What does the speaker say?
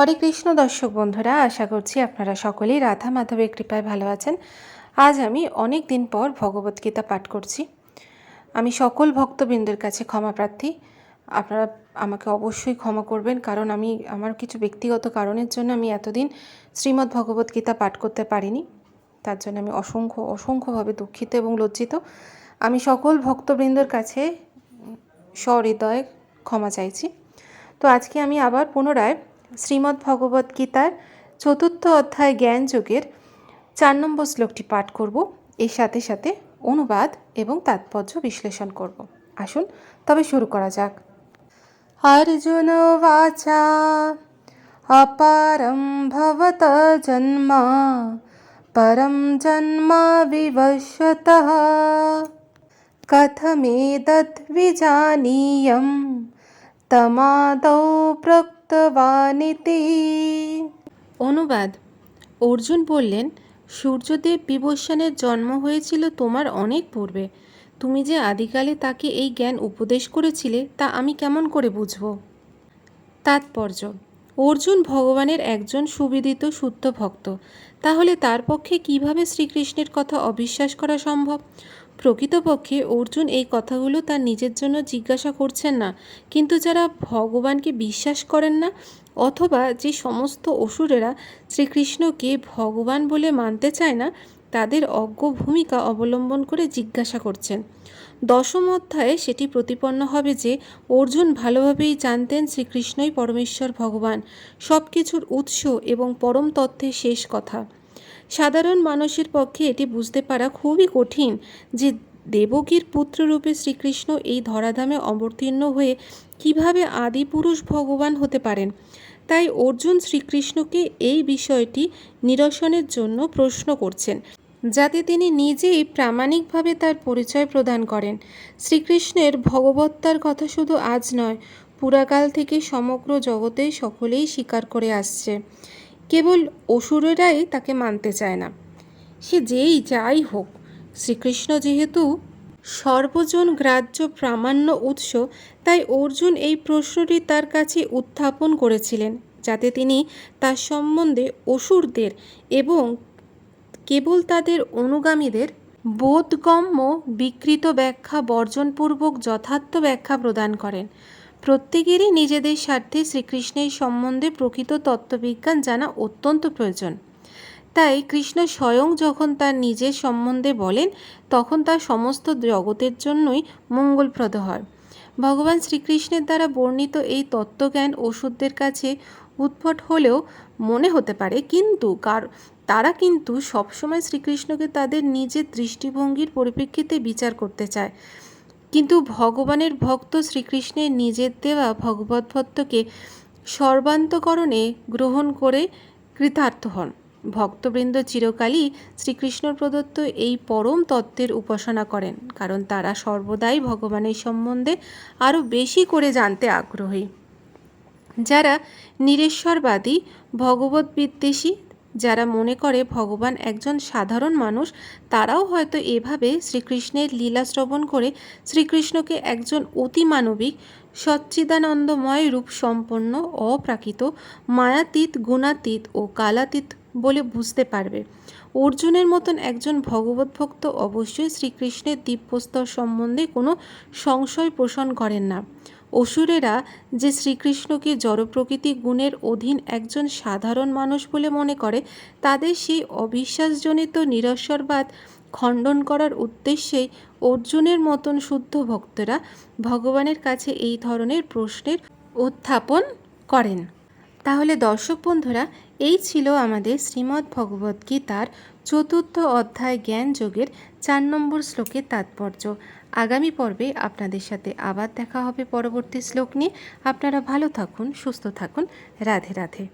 হরে কৃষ্ণ দর্শক বন্ধুরা, আশা করছি আপনারা সকলেই রাধা মাধবের কৃপায় ভালো আছেন। আজ আমি অনেক দিন পর ভগবদ্গীতা পাঠ করছি। আমি সকল ভক্তবৃন্দের কাছে ক্ষমা প্রার্থী। আপনারা আমাকে অবশ্যই ক্ষমা করবেন, কারণ আমি, আমার কিছু ব্যক্তিগত কারণের জন্য আমি এতদিন শ্রীমদ্ ভগবদ্গীতা পাঠ করতে পারিনি। তার জন্য আমি অসংখ্য, অসংখ্যভাবে দুঃখিত এবং লজ্জিত। আমি সকল ভক্তবৃন্দর কাছে সহৃদয় ক্ষমা চাইছি। তো আজকে আমি আবার পুনরায় শ্রীমদ্ ভগবদ্গীতার চতুর্থ অধ্যায় জ্ঞান যোগের চার নম্বর শ্লোকটি পাঠ করব। এর সাথে সাথে অনুবাদ এবং তাৎপর্য বিশ্লেষণ করব। আসুন, তবে শুরু করা যাক। অর্জুন বাচা অপারম ভবত জন্মা, পরম জন্মা বিবশত কথমেদদ্বিজানীয়ম তমাদৌ প্রক প্রক্তবানিতি অনুবাদ। অর্জুন বললেন, সূর্যদেব বিবস্বানের জন্ম হয়েছিল তোমার অনেক পূর্বে। তুমি যে আদিকালে তাকে এই জ্ঞান উপদেশ করেছিলে, তা আমি কেমন করে বুঝব? তাৎপর্য। অর্জুন ভগবানের একজন সুবিদিত শুদ্ধ ভক্ত। তাহলে তার পক্ষে কীভাবে শ্রীকৃষ্ণের কথা অবিশ্বাস করা সম্ভব? প্রকৃতপক্ষে অর্জুন এই কথাগুলো তার নিজের জন্য জিজ্ঞাসা করছেন না। কিন্তু যারা ভগবানকে বিশ্বাস করেন না, অথবা যে সমস্ত অসুরেরা শ্রীকৃষ্ণকে ভগবান বলে মানতে চায় না, তাদের অজ্ঞ ভূমিকা অবলম্বন করে জিজ্ঞাসা করছেন। দশম অধ্যায়ে সেটি প্রতিপন্ন হবে যে, অর্জুন ভালোভাবেই জানতেন শ্রীকৃষ্ণই পরমেশ্বর ভগবান। সব কিছুর উৎস এবং পরম তত্ত্বের শেষ কথা। সাধারণ মানুষের পক্ষে এটি বুঝতে পারা খুবই কঠিন যে দেবকীর পুত্ররূপে শ্রীকৃষ্ণ এই ধরাধামে অবতীর্ণ হয়ে কীভাবে আদিপুরুষ ভগবান হতে পারেন? তাই অর্জুন শ্রীকৃষ্ণকে এই বিষয়টি নিরসনের জন্য প্রশ্ন করছেন, যাতে তিনি নিজেই প্রামাণিকভাবে তার পরিচয় প্রদান করেন। শ্রীকৃষ্ণের ভগবত্তার কথা শুধু আজ নয়, পুরাকাল থেকে সমগ্র জগতে সকলেই স্বীকার করে আসছে। কেবল অসুরেরাই তাকে মানতে চায় না। সে যেই যাই হোক, শ্রীকৃষ্ণ যেহেতু সর্বজন গ্রাহ্য প্রামাণ্য উৎস, তাই অর্জুন এই প্রশ্নটি তার কাছে উত্থাপন করেছিলেন, যাতে তিনি তার সম্বন্ধে অসুরদের এবং কেবল তাদের অনুগামীদের বোধগম্য বিকৃত ব্যাখ্যা বর্জনপূর্বক যথার্থ ব্যাখ্যা প্রদান করেন। প্রত্যেকেরই নিজেদের স্বার্থে শ্রীকৃষ্ণের সম্বন্ধে প্রকৃত তত্ত্ববিজ্ঞান জানা অত্যন্ত প্রয়োজন। তাই কৃষ্ণ স্বয়ং যখন তার নিজের সম্বন্ধে বলেন, তখন তার সমস্ত জগতের জন্যই মঙ্গলপ্রদ হয়। ভগবান শ্রীকৃষ্ণের দ্বারা বর্ণিত এই তত্ত্বজ্ঞান ওষুধদের কাছে উদ্ভট হলেও মনে হতে পারে, কিন্তু কার, তারা কিন্তু সবসময় শ্রীকৃষ্ণকে তাদের নিজের দৃষ্টিভঙ্গির পরিপ্রেক্ষিতে বিচার করতে চায়। কিন্তু ভগবানের ভক্ত শ্রীকৃষ্ণের নিজের দেওয়া ভগবদ্ভক্তকে সর্বান্তকরণে গ্রহণ করে কৃতার্থ হন। ভক্তবৃন্দ চিরকালই শ্রীকৃষ্ণ প্রদত্ত এই পরম তত্ত্বের উপাসনা করেন, কারণ তারা সর্বদাই ভগবানের সম্বন্ধে আরও বেশি করে জানতে আগ্রহী। যারা নিরেশ্বরবাদী ভগবত বিদ্বেষী যারা মনে করে ভগবান একজন সাধারণ মানুষ, তারাও হয়তো এভাবে শ্রীকৃষ্ণের লীলা শ্রবণ করে শ্রীকৃষ্ণকে একজন অতিমানবিক সচ্চিদানন্দময় রূপ সম্পন্ন, অপ্রাকৃত, মায়াতীত, গুণাতীত ও কালাতীত বলে বুঝতে পারবে। অর্জুনের মতন একজন ভগবত ভক্ত অবশ্যই শ্রীকৃষ্ণের দিব্যস্তর সম্বন্ধে কোনো সংশয় পোষণ করেন না। অসুরেরা যে শ্রীকৃষ্ণকে জড়প্রকৃতি গুণের অধীন একজন সাধারণ মানুষ বলে মনে করে, তাদের সেই অবিশ্বাসজনিত নিরস্বরবাদ খণ্ডন করার উদ্দেশ্যেই অর্জুনের মতন শুদ্ধ ভক্তরা ভগবানের কাছে এই ধরনের প্রশ্নের উত্থাপন করেন। তাহলে দর্শক বন্ধুরা এই ছিল আমাদের শ্রীমদ্ ভগবত গীতার চতুর্থ অধ্যায় জ্ঞান যোগের চার নম্বর শ্লোকের তাৎপর্য। আগামী পর্বে আপনাদের সাথে আবার দেখা হবে পরবর্তী শ্লোক নিয়ে। আপনারা ভালো থাকুন, সুস্থ থাকুন। রাধে রাধে।